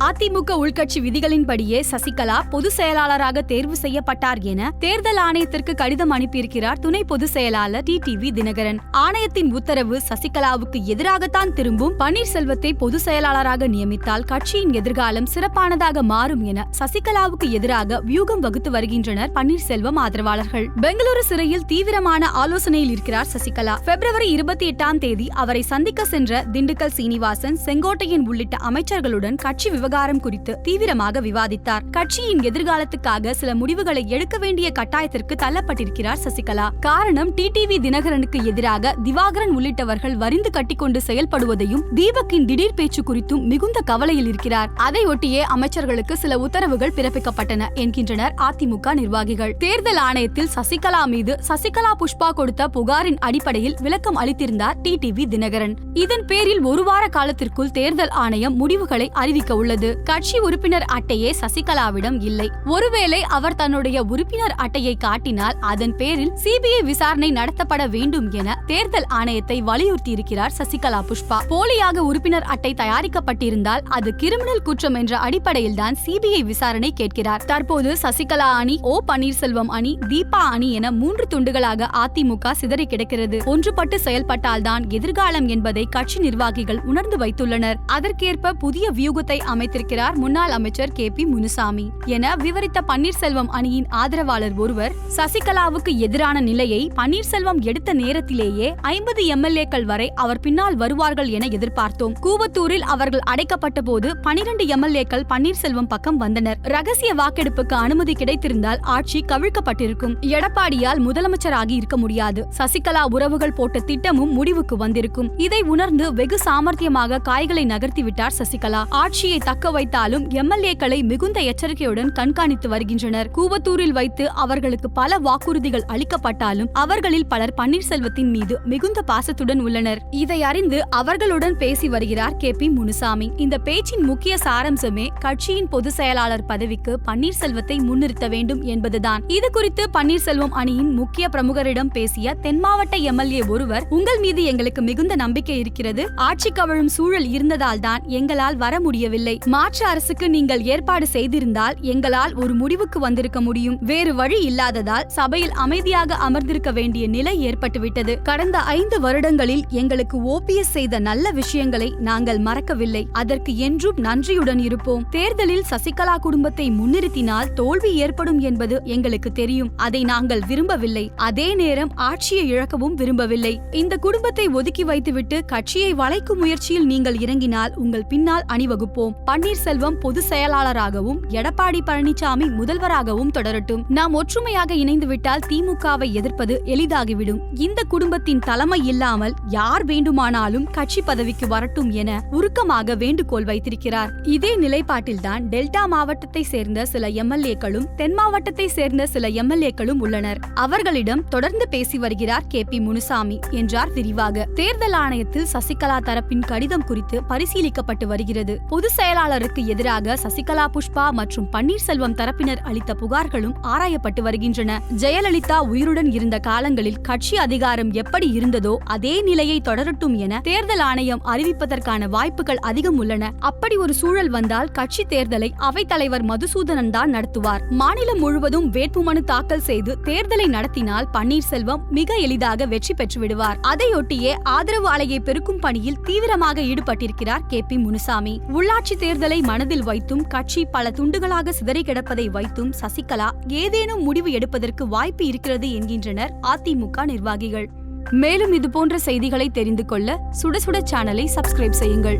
அதிமுக உள்கட்சி விதிகளின்படியே சசிகலா பொதுச் செயலாளராக தேர்வு செய்யப்பட்டார் என தேர்தல் ஆணையத்திற்கு கடிதம் அனுப்பியிருக்கிறார் துணை பொதுச் செயலாளர் டி டிவி தினகரன். ஆணையத்தின் உத்தரவு சசிகலாவுக்கு எதிராகத்தான் திரும்பும் பன்னீர்செல்வத்தை பொதுச் செயலாளராக நியமித்தால் கட்சியின் எதிர்காலம் சிறப்பானதாக மாறும் என சசிகலாவுக்கு எதிராக வியூகம் வகுத்து வருகின்றனர் பன்னீர்செல்வம் ஆதரவாளர்கள். பெங்களூரு சிறையில் தீவிரமான ஆலோசனையில் இருக்கிறார் சசிகலா. பிப்ரவரி இருபத்தி எட்டாம் தேதி அவரை சந்திக்க சென்ற திண்டுக்கல் சீனிவாசன் செங்கோட்டையன் உள்ளிட்ட அமைச்சர்களுடன் கட்சி விவகாரம் குறித்து தீவிரமாக விவாதித்தார். கட்சியின் எதிர்காலத்துக்காக சில முடிவுகளை எடுக்க வேண்டிய கட்டாயத்திற்கு தள்ளப்பட்டிருக்கிறார் சசிகலா. காரணம் டிடிவி தினகரனுக்கு எதிராக திவாகரன் உள்ளிட்டவர்கள் வரிந்து கட்டிக்கொண்டு செயல்படுவதையும் தீபக்கின் திடீர் பேச்சு குறித்தும் மிகுந்த கவலையில் இருக்கிறார். அதையொட்டியே அமைச்சர்களுக்கு சில உத்தரவுகள் பிறப்பிக்கப்பட்டன என்கின்றனர் அதிமுக நிர்வாகிகள். தேர்தல் ஆணையத்தில் சசிகலா மீது சசிகலா புஷ்பா கொடுத்த புகாரின் அடிப்படையில் விளக்கம் அளித்திருந்தார் டிடிவி தினகரன். இதன் பேரில் ஒரு வார காலத்திற்குள் தேர்தல் ஆணையம் முடிவுகளை அறிவிக்க உள்ளது. கட்சி உறுப்பினர் அட்டையே சசிகலாவிடம் இல்லை. ஒருவேளை அவர் தன்னுடைய உறுப்பினர் அட்டையை காட்டினால் அதன் பேரில் சிபிஐ விசாரணை நடத்தப்பட வேண்டும் என தேர்தல் ஆணையத்தை வலியுறுத்தியிருக்கிறார் சசிகலா புஷ்பா. போலியாக உறுப்பினர் அட்டை தயாரிக்கப்பட்டிருந்தால் அது கிரிமினல் குற்றம் என்ற அடிப்படையில் தான் சிபிஐ விசாரணை கேட்கிறார். தற்போது சசிகலா அணி ஓ பன்னீர்செல்வம் அணி தீபா அணி என மூன்று துண்டுகளாக அதிமுக சிதறி கிடக்கிறது. ஒன்றுபட்டு செயல்பட்டால்தான் எதிர்காலம் என்பதை கட்சி நிர்வாகிகள் உணர்ந்து வைத்துள்ளனர். அதற்கேற்ப புதிய வியூகத்தை அமைத்திருக்கிறார் முன்னாள் அமைச்சர் கே பி முனுசாமி. என விவரித்த பன்னீர்செல்வம் அணியின் ஆதரவாளர் ஒருவர் சசிகலாவுக்கு எதிரான நிலையை பன்னீர்செல்வம் எடுத்த நேரத்திலேயே ஐம்பது எம்எல்ஏக்கள் வரை அவர் பின்னால் வருவார்கள் என எதிர்பார்த்தோம். கூவத்தூரில் அவர்கள் அடைக்கப்பட்ட போது பனிரெண்டு எம்எல்ஏக்கள் பன்னீர்செல்வம் பக்கம் வந்தனர். ரகசிய வாக்கெடுப்புக்கு அனுமதி கிடைத்திருந்தால் ஆட்சி கவிழ்க்கப்பட்டிருக்கும். எடப்பாடியால் முதலமைச்சராகி இருக்க முடியாது. சசிகலா உறவுகள் போட்ட திட்டமும் முடிவுக்கு வந்திருக்கும். இதை உணர்ந்து வெகு சாமர்த்தியமாக காய்களை நகர்த்தி விட்டார் சசிகலா. ஆட்சியை தக்க வைத்தாலும் எம்எல்ஏக்களை மிகுந்த எச்சரிக்கையுடன் கண்காணித்து வருகின்றனர். கூவத்தூரில் வைத்து அவர்களுக்கு பல வாக்குறுதிகள் அளிக்கப்பட்டாலும் அவர்களில் பலர் பன்னீர்செல்வத்தின் மீது மிகுந்த பாசத்துடன் உள்ளனர். இதை அறிந்து அவர்களுடன் பேசி வருகிறார் கே. பி. முனுசாமி. இந்த பேச்சின் முக்கிய சாரம்சமே கட்சியின் பொதுச் செயலாளர் பதவிக்கு பன்னீர்செல்வத்தை முன்னிறுத்த வேண்டும் என்பதுதான். இது குறித்து பன்னீர்செல்வம் அணியின் முக்கிய பிரமுகரிடம் பேசிய தென் மாவட்ட எம்எல்ஏ ஒருவர் உங்கள் மீது எங்களுக்கு மிகுந்த நம்பிக்கை இருக்கிறது. ஆட்சி கவழும் சூழல் இருந்ததால் தான் எங்களால் வர முடியவில்லை. மாற்று அரசுக்கு நீங்கள் ஏற்பாடு செய்திருந்தால் எங்களால் ஒரு முடிவுக்கு வந்திருக்க முடியும். வேறு வழி இல்லாததால் சபையில் அமைதியாக அமர்ந்திருக்க வேண்டிய நிலை ஏற்பட்டுவிட்டது. கடந்த ஐந்து வருடங்களில் எங்களுக்கு ஓபிஎஸ் செய்த நல்ல விஷயங்களை நாங்கள் மறக்கவில்லை. அதற்கு என்றும் நன்றியுடன் இருப்போம். தேர்தலில் சசிகலா குடும்பத்தை முன்னிறுத்தினால் தோல்வி ஏற்படும் என்பது எங்களுக்கு தெரியும். அதை நாங்கள் விரும்பவில்லை. அதே நேரம் ஆட்சியை இழக்கவும் விரும்பவில்லை. இந்த குடும்பத்தை ஒதுக்கி வைத்துவிட்டு கட்சியை வளைக்கும் முயற்சியில் நீங்கள் இறங்கினால் உங்கள் பின்னால் அணிவகுப்போம். பன்னீர்செல்வம் பொது செயலாளராகவும் எடப்பாடி பழனிசாமி முதல்வராகவும் தொடரட்டும். நாம் ஒற்றுமையாக இணைந்துவிட்டால் திமுகவை எதிர்ப்பது எளிதாகிவிடும். இந்த குடும்பத்தின் தலைமை இல்லாமல் யார் வேண்டுமானாலும் கட்சி பதவிக்கு வரட்டும் என உருக்கமாக வேண்டுகோள் வைத்திருக்கிறார். இதே நிலைப்பாட்டில்தான் டெல்டா மாவட்டத்தை சேர்ந்த சில எம்எல்ஏக்களும் தென் மாவட்டத்தை சேர்ந்த சில எம்எல்ஏக்களும் உள்ளனர். அவர்களிடம் தொடர்ந்து பேசி வருகிறார் கே. பி. முனுசாமி என்றார் விரிவாக. தேர்தல் ஆணையத்தில் சசிகலா தரப்பின் கடிதம் குறித்து பரிசீலிக்கப்பட்டு வருகிறது. பொதுச் செயலாளருக்கு எதிராக சசிகலா புஷ்பா மற்றும் பன்னீர்செல்வம் தரப்பினர் அளித்த புகார்களும் ஆராயப்பட்டு வருகின்றன. ஜெயலலிதா உயிருடன் இருந்த காலங்களில் கட்சி அதிகாரம் எப்படி இருந்ததோ அதே நிலையை தொடரட்டும் என தேர்தல் ஆணையம் அறிவிப்பதற்கான வாய்ப்புகள் அதிகம் உள்ளன. அப்படி ஒரு சூழல் வந்தால் கட்சி தேர்தலை அவைத்தலைவர் மதுசூதனன் தான் நடத்துவார். மாநிலம் முழுவதும் வேட்புமனு தாக்கல் செய்து தேர்தலை நடத்தினால் பன்னீர்செல்வம் மிக எளிதாக வெற்றி பெற்று விடுவார். அதையொட்டியே ஆதரவு அலையை பெருக்கும் பணியில் தீவிரமாக ஈடுபட்டிருக்கிறார் கே. பி. முனுசாமி. உள்ளாட்சி தேர்தலை மனதில் வைத்தும் கட்சி பல துண்டுகளாக சிதறி கிடப்பதை வைத்தும் சசிகலா ஏதேனும் முடிவு எடுப்பதற்கு வாய்ப்பு இருக்கிறது என்கின்றனர் அதிமுக நிர்வாகிகள். மேலும் இதுபோன்ற செய்திகளை தெரிந்து கொள்ள சுட சுட சேனலை சப்ஸ்கிரைப் செய்யுங்கள்.